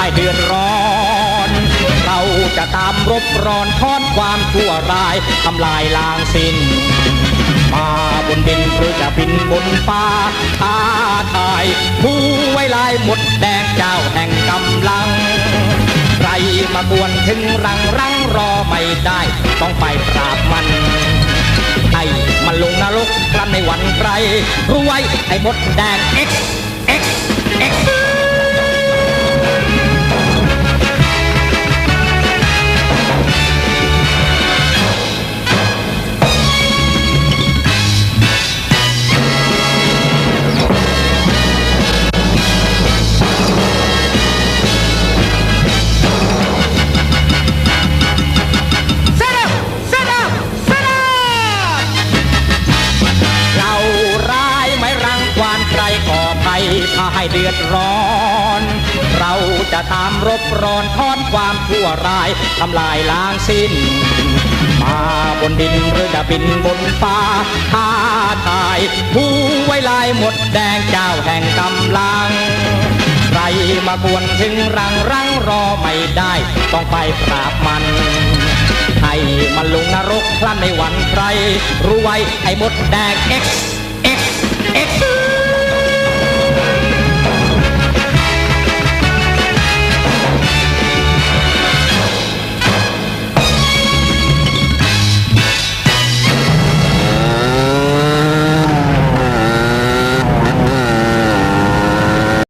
ให้เดือดร้อน เราจะตามรบรอนทอนความชั่วร้ายทำลายล้างสิ้น มาบนดินหรือจะบินบนฟ้าท้าทายผู้ไว้ลายหมดแดงเจ้าแห่งกำลังใครมากวนถึงรังรังรอไม่ได้ ต้องไปปราบมันไอ้มันลงนรกกลั้นในวันไกลรู้ไว้ไอ้มดแดง X X X ภัยพาให้เดือดร้อน เราจะตามรบรอนทอนความชั่วร้ายทำลายล้างสิ้น มาบนดินหรือจะบินบนฟ้าท้าทาย ผู้ไว้ลายหมดแดงเจ้าแห่งกำลังใครมากวนถึงรังรังรอไม่ได้ ต้องไปปราบมันให้มันลงนรกพลันในวันใคร รู้ไว้ไอ้มดแดง X X X